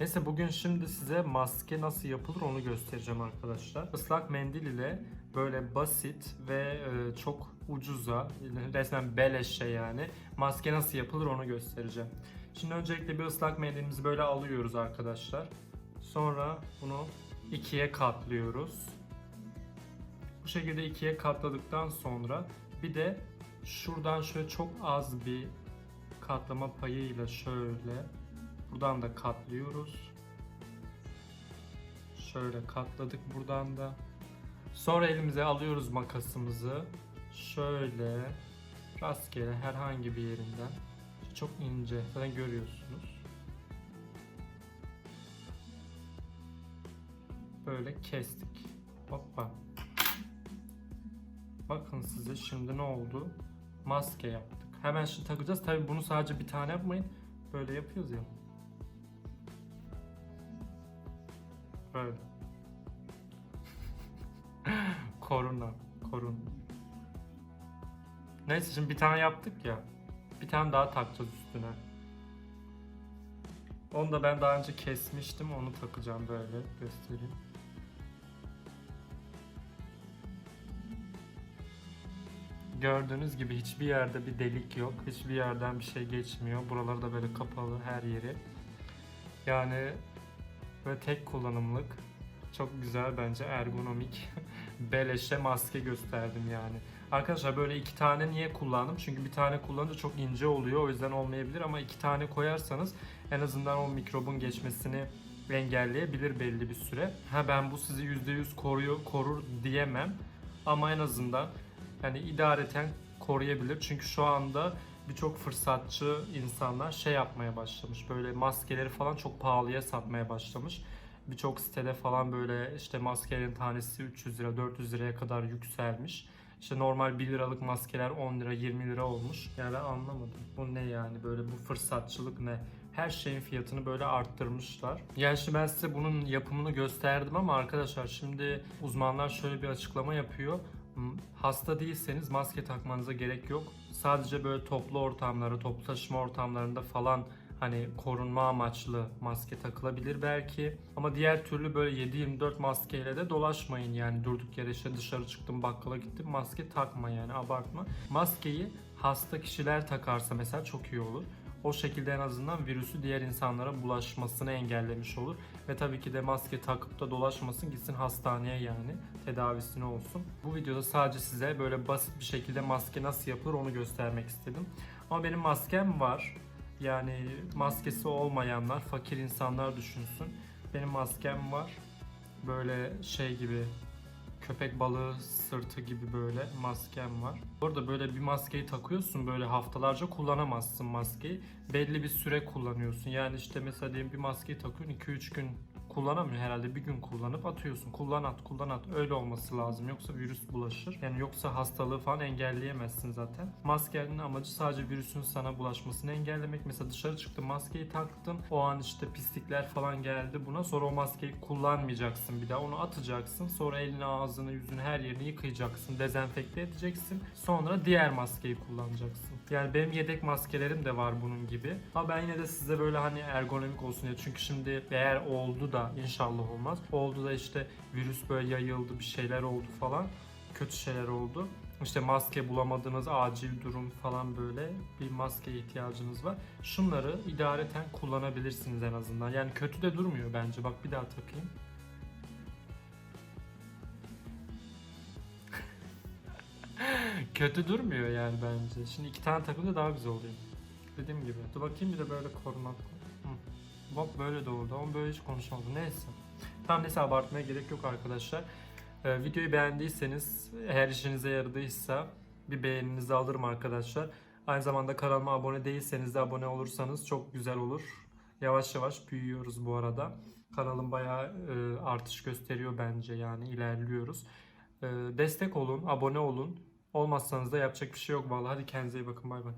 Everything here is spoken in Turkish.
Neyse bugün şimdi size maske nasıl yapılır onu göstereceğim arkadaşlar. Islak mendil ile böyle basit ve e, çok ucuza, resmen beleşe yani maske nasıl yapılır onu göstereceğim. Şimdi öncelikle bir ıslak mendilimizi böyle alıyoruz arkadaşlar. Sonra bunu ikiye katlıyoruz. Bu şekilde ikiye katladıktan sonra bir de şuradan şöyle çok az bir katlama payıyla şöyle buradan da katlıyoruz. Şöyle katladık buradan da. Sonra elimize alıyoruz makasımızı. Şöyle rastgele herhangi bir yerinden çok ince zaten görüyorsunuz. Böyle kestik. Hoppa. Bakın size şimdi ne oldu? Maske yaptık. Hemen şimdi takacağız. Tabi bunu sadece bir tane yapmayın. Böyle yapıyoruz ya. Böyle. koruna. Korun. Neyse şimdi bir tane yaptık ya. Bir tane daha takacağız üstüne. Onu da ben daha önce kesmiştim. Onu takacağım böyle. Göstereyim. Gördüğünüz gibi hiçbir yerde bir delik yok. Hiçbir yerden bir şey geçmiyor. Buraları da böyle kapalı her yeri. Yani böyle tek kullanımlık. Çok güzel bence ergonomik. Beleşe maske gösterdim yani. Arkadaşlar böyle iki tane niye kullandım? Çünkü bir tane kullanınca çok ince oluyor. O yüzden olmayabilir ama iki tane koyarsanız en azından o mikrobun geçmesini engelleyebilir belli bir süre. Ha ben bu sizi %100 koruyor, korur diyemem. Ama en azından yani idareten koruyabilir. Çünkü şu anda birçok fırsatçı insanlar şey yapmaya başlamış. Böyle maskeleri falan çok pahalıya satmaya başlamış. Birçok sitede falan böyle işte maskelerin tanesi 300 lira 400 liraya kadar yükselmiş. İşte normal 1 liralık maskeler 10 lira 20 lira olmuş. Yani ben anlamadım. Bu ne yani böyle bu fırsatçılık ne? Her şeyin fiyatını böyle arttırmışlar. Yani şimdi ben size bunun yapımını gösterdim ama arkadaşlar şimdi uzmanlar şöyle bir açıklama yapıyor. Hasta değilseniz maske takmanıza gerek yok. Sadece böyle toplu ortamlara, toplu taşıma ortamlarında falan hani korunma amaçlı maske takılabilir belki. Ama diğer türlü böyle 7-24 maskeyle de dolaşmayın yani durduk yere işte dışarı çıktım bakkala gittim maske takma yani abartma. Maskeyi hasta kişiler takarsa mesela çok iyi olur. O şekilde en azından virüsü diğer insanlara bulaşmasını engellemiş olur. Ve tabii ki de maske takıp da dolaşmasın gitsin hastaneye yani tedavisine olsun. Bu videoda sadece size böyle basit bir şekilde maske nasıl yapılır onu göstermek istedim. Ama benim maskem var. Yani maskesi olmayanlar, fakir insanlar düşünsün. Benim maskem var. Böyle şey gibi köpek balığı sırtı gibi böyle maskem var. Orada böyle bir maskeyi takıyorsun böyle haftalarca kullanamazsın maskeyi. Belli bir süre kullanıyorsun. Yani işte mesela diyelim bir maskeyi takıyorsun 2-3 gün kullanamıyor herhalde bir gün kullanıp atıyorsun. Kullan at kullan at öyle olması lazım yoksa virüs bulaşır. Yani yoksa hastalığı falan engelleyemezsin zaten. Maskenin amacı sadece virüsün sana bulaşmasını engellemek. Mesela dışarı çıktın maskeyi taktın o an işte pislikler falan geldi buna sonra o maskeyi kullanmayacaksın bir daha onu atacaksın. Sonra elini ağzını yüzünü her yerini yıkayacaksın dezenfekte edeceksin. Sonra diğer maskeyi kullanacaksın. Yani benim yedek maskelerim de var bunun gibi. Ama ben yine de size böyle hani ergonomik olsun diye. Çünkü şimdi eğer oldu da inşallah olmaz. Oldu da işte virüs böyle yayıldı bir şeyler oldu falan. Kötü şeyler oldu. İşte maske bulamadığınız acil durum falan böyle bir maske ihtiyacınız var. Şunları idareten kullanabilirsiniz en azından. Yani kötü de durmuyor bence. Bak bir daha takayım. Kötü durmuyor yani bence. Şimdi iki tane takınca daha güzel oluyor. Dediğim gibi. Dur bakayım bir de böyle korunaklı. Bak böyle oldu ama böyle hiç konuşmadım. Neyse. Tamam neyse abartmaya gerek yok arkadaşlar. Ee, videoyu beğendiyseniz, eğer işinize yaradıysa bir beğeninizi alırım arkadaşlar. Aynı zamanda kanalıma abone değilseniz de abone olursanız çok güzel olur. Yavaş yavaş büyüyoruz bu arada. Kanalım bayağı e, artış gösteriyor bence yani ilerliyoruz. E, destek olun, abone olun. Olmazsanız da yapacak bir şey yok vallahi. Hadi kendinize iyi bakın. Bay bay.